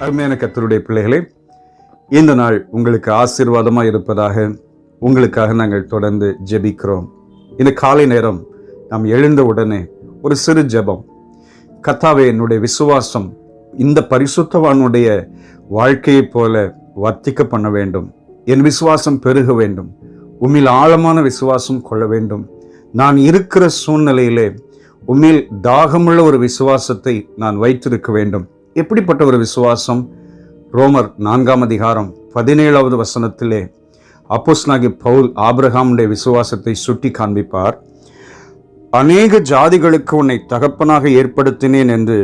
அருமையான கத்தருடைய பிள்ளைகளே இந்த நாள் உங்களுக்கு ஆசீர்வாதமாக இருப்பதாக உங்களுக்காக நாங்கள் தொடர்ந்து ஜெபிக்கிறோம். இந்த காலை நேரம் நாம் எழுந்த உடனே ஒரு சிறு ஜெபம். கத்தாவே என்னுடைய விசுவாசம் இந்த பரிசுத்தவானுடைய வாழ்க்கையைப் போல வர்த்திக்க பண்ண வேண்டும். என் விசுவாசம் பெருக வேண்டும். உம்மில் ஆழமான விசுவாசம் கொள்ள வேண்டும். நான் இருக்கிற சூழ்நிலையிலே உம்மில் தாகமுள்ள ஒரு விசுவாசத்தை நான் வைத்திருக்க வேண்டும். எப்படிப்பட்ட ஒரு விசுவாசம்? ரோமர் நான்காம் அதிகாரம் பதினேழாவது வசனத்திலே அப்போஸ்னாகி பவுல் ஆப்ரஹாமுடைய விசுவாசத்தை சுட்டி காண்பிப்பார். அநேக ஜாதிகளுக்கு உன்னை தகப்பனாக ஏற்படுத்தினேன் என்று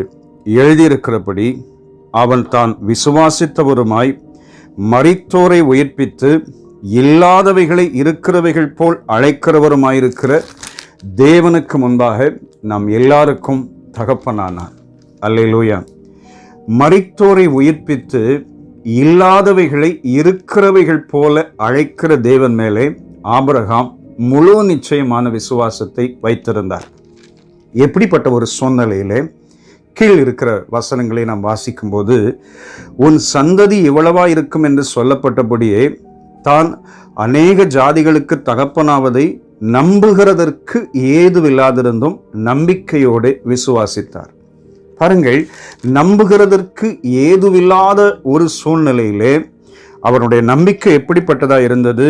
எழுதியிருக்கிறபடி அவன் தான் விசுவாசித்தவருமாய் மறித்தோரை உயிர்ப்பித்து இல்லாதவைகளை இருக்கிறவைகள் போல் அழைக்கிறவருமாயிருக்கிற தேவனுக்கு முன்பாக நாம் எல்லாருக்கும் தகப்பனானார் அல்லேலூயா. மறித்தோரை உயிர்ப்பித்து இல்லாதவைகளை இருக்கிறவைகள் போல அழைக்கிற தேவன் மேலே ஆபரகாம் முழு நிச்சயமான விசுவாசத்தை வைத்திருந்தார். எப்படிப்பட்ட ஒரு சூழ்நிலையிலே கீழ் இருக்கிற வசனங்களை நாம் வாசிக்கும்போது உன் சந்ததி இவ்வளவா இருக்கும் என்று சொல்லப்பட்டபடியே தான் அநேக ஜாதிகளுக்கு தகப்பனாவதை நம்புகிறதற்கு ஏதுவில்லாதிருந்தும் நம்பிக்கையோடு விசுவாசித்தார். பாருங்கள் நம்புகிறதற்கு ஏதுவில்லாத ஒரு சூழ்நிலையிலே அவருடைய நம்பிக்கை எப்படிப்பட்டதாக இருந்தது?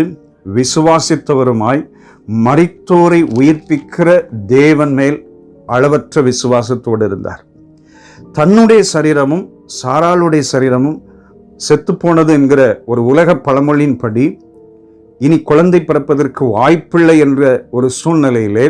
விசுவாசித்தவருமாய் மறித்தோரை உயிர்ப்பிக்கிற தேவன் மேல் அளவற்ற விசுவாசத்தோடு இருந்தார். தன்னுடைய சரீரமும் சாராளுடைய சரீரமும் செத்துப்போனது என்கிற ஒரு உலக பழமொழியின்படி இனி குழந்தை பிறப்பதற்கு வாய்ப்பில்லை என்ற ஒரு சூழ்நிலையிலே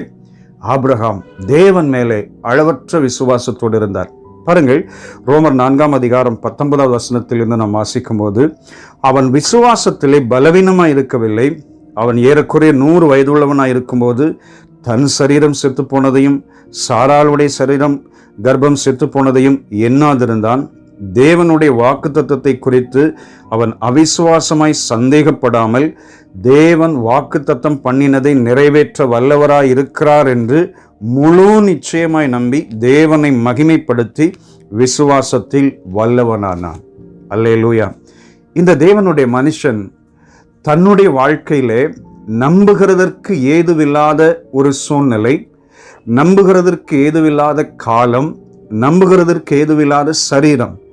ஆப்ரஹாம் தேவன் மேலே அளவற்ற விசுவாசத்தோடு இருந்தார். பாருங்கள் ரோமர் நான்காம் அதிகாரம் பத்தொன்பதாவது வசனத்திலிருந்து நாம் வாசிக்கும் போது அவன் விசுவாசத்திலே பலவீனமாக இருக்கவில்லை. அவன் ஏறக்குறைய நூறு வயதுள்ளவனாக இருக்கும்போது தன் சரீரம் செத்து போனதையும் சாராளுடைய சரீரம் கர்ப்பம் செத்து போனதையும் எண்ணாதிருந்தான். தேவனுடைய வாக்குத்தத்தத்தை குறித்து அவன் அவிசுவாசமாய் சந்தேகப்படாமல் தேவன் வாக்குத்தத்தம் பண்ணினதை நிறைவேற்ற வல்லவராய் இருக்கிறார் என்று முழு நிச்சயமாய் நம்பி தேவனை மகிமைப்படுத்தி விசுவாசத்தில் வல்லவனானான். அல்லேலூயா. இந்த தேவனுடைய மனுஷன் தன்னுடைய வாழ்க்கையிலே நம்புகிறதற்கு ஏதுவில்லாத ஒரு சூழ்நிலை நம்புகிறதற்கு ஏதுவில்லாத காலம் நம்புகிறதற்கு ஏதுவில்லாத சரீரம்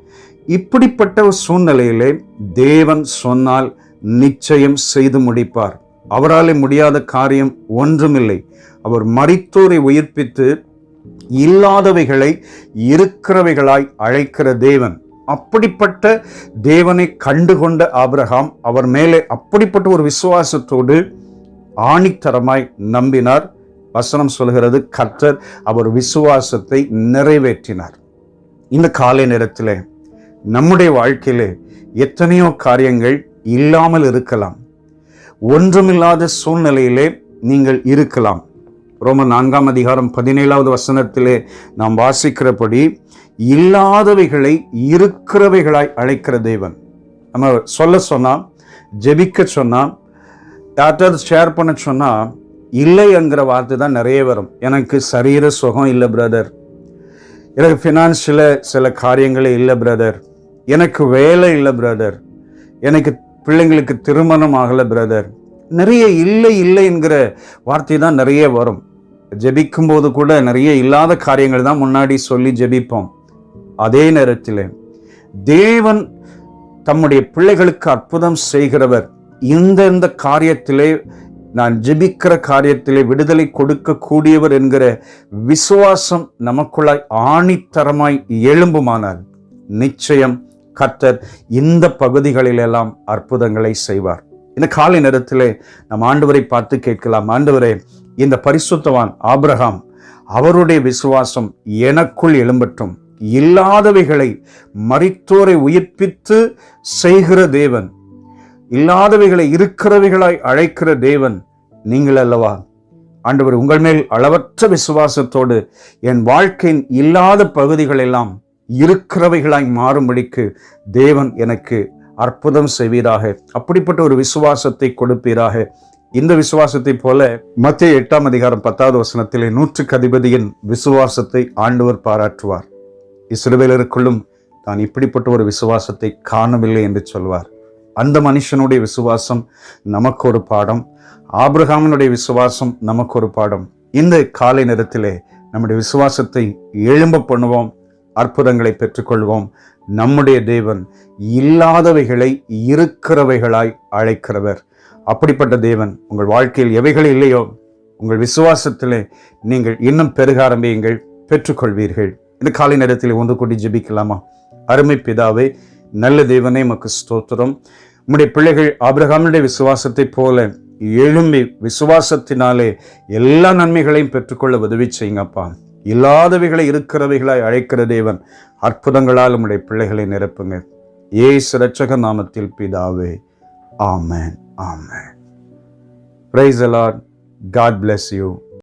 இப்படிப்பட்ட ஒரு சூழ்நிலையிலே தேவன் சொன்னால் நிச்சயம் செய்து முடிப்பார். அவராலே முடியாத காரியம் ஒன்றுமில்லை. அவர் மறித்தோரை உயிர்ப்பித்து இல்லாதவைகளை இருக்கிறவைகளாய் அழைக்கிற தேவன். அப்படிப்பட்ட தேவனை கண்டுகொண்ட ஆபிரகாம் அவர் மேலே அப்படிப்பட்ட ஒரு விசுவாசத்தோடு ஆணித்தரமாய் நம்பினார். வசனம் சொல்கிறது கர்த்தர் அவர் விசுவாசத்தை நிறைவேற்றினார். இந்த காலை நேரத்திலே நம்முடைய வாழ்க்கையில் எத்தனையோ காரியங்கள் இல்லாமல் இருக்கலாம். ஒன்றுமில்லாத சூழ்நிலையிலே நீங்கள் இருக்கலாம். ரோம நான்காம் அதிகாரம் பதினேழாவது வசனத்திலே நாம் வாசிக்கிறபடி இல்லாதவைகளை இருக்கிறவைகளாய் அழைக்கிற தேவன். நம்ம சொல்ல சொன்னால் ஜெபிக்க சொன்னால் யார்ட்டாவது ஷேர் பண்ண சொன்னால் இல்லைங்கிற வார்த்தை தான் நிறைய வரும். எனக்கு சரீர சுகம் இல்லை பிரதர் எனக்கு ஃபினான்ஷியல சில காரியங்களே இல்லை பிரதர் எனக்கு வேலை இல்லை பிரதர் எனக்கு பிள்ளைங்களுக்கு திருமணம் ஆகலை பிரதர் நிறைய இல்லை இல்லை என்கிற வார்த்தை தான் நிறைய வரும். ஜெபிக்கும் போது கூட நிறைய இல்லாத காரியங்கள் தான் முன்னாடி சொல்லி ஜெபிப்போம். அதே நேரத்தில் தேவன் தம்முடைய பிள்ளைகளுக்கு அற்புதம் செய்கிறவர். இந்த இந்த காரியத்திலே நான் ஜெபிக்கிற காரியத்திலே விடுதலை கொடுக்கக்கூடியவர் என்கிற விசுவாசம் நமக்குள்ளாய் ஆணித்தரமாய் எழும்புமானால் நிச்சயம் கர்த்தர் இந்த பகுதிகளிலெல்லாம் அற்புதங்களை செய்வார். இந்த காலை நேரத்திலே நம் ஆண்டவரை பார்த்து கேட்கலாம். ஆண்டவரே இந்த பரிசுத்தவான் ஆபிரகாம் அவருடைய விசுவாசம் எனக்குள் எழும்பட்டும். இல்லாதவைகளை மறித்தோரை உயிர்ப்பித்து செய்கிற தேவன் இல்லாதவைகளை இருக்கிறவைகளாய் அழைக்கிற தேவன் நீங்கள் அல்லவா? ஆண்டவர் உங்கள் மேல் அளவற்ற விசுவாசத்தோடு என் வாழ்க்கையின் இல்லாத பகுதிகளெல்லாம் இருக்கிறவைகளாய் மாறும்படிக்கு தேவன் எனக்கு அற்புதம் செய்வீராக. அப்படிப்பட்ட ஒரு விசுவாசத்தை கொடுப்பீராக. இந்த விசுவாசத்தை போல மத்திய எட்டாம் அதிகாரம் பத்தாவது வசனத்திலே நூற்றுக்கு அதிபதியின் விசுவாசத்தை ஆண்டவர் பாராட்டுவார். இஸ்ரவேலருக்குள்ளும் தான் இப்படிப்பட்ட ஒரு விசுவாசத்தை காணவில்லை என்று சொல்வார். அந்த மனுஷனுடைய விசுவாசம் நமக்கு ஒரு பாடம். ஆப்ரஹாமனுடைய விசுவாசம் நமக்கு ஒரு பாடம். இந்த காலை நேரத்திலே நம்முடைய விசுவாசத்தை எழும்ப பண்ணுவோம். அற்புதங்களை பெற்றுக்கொள்வோம். நம்முடைய தேவன் இல்லாதவைகளை இருக்கிறவைகளாய் அழைக்கிறவர். அப்படிப்பட்ட தேவன் உங்கள் வாழ்க்கையில் எவைகள் இல்லையோ உங்கள் விசுவாசத்திலே நீங்கள் இன்னும் பெருக ஆரம்பியுங்கள் பெற்றுக்கொள்வீர்கள். இந்த காலை நேரத்தில் ஒன்று கூட்டி ஜெபிக்கலாமா? அருமை பிதாவே நல்ல தேவனே மக்கு ஸ்தோத்திரம். உம்முடைய பிள்ளைகள் ஆபிரகாமுடைய விசுவாசத்தைப் போல எழும்பி விசுவாசத்தினாலே எல்லா நன்மைகளையும் பெற்றுக்கொள்ள உதவி செய்யுங்கப்பா. இல்லாதவைகளை இருக்கிறவைகளாய் அழைக்கிற தேவன் அற்புதங்களால் உங்களுடைய பிள்ளைகளை நிரப்புங்க. ஏசு ரட்சக நாமத்தில் பிதாவே ஆமேன் ஆமேன். Praise the Lord God bless you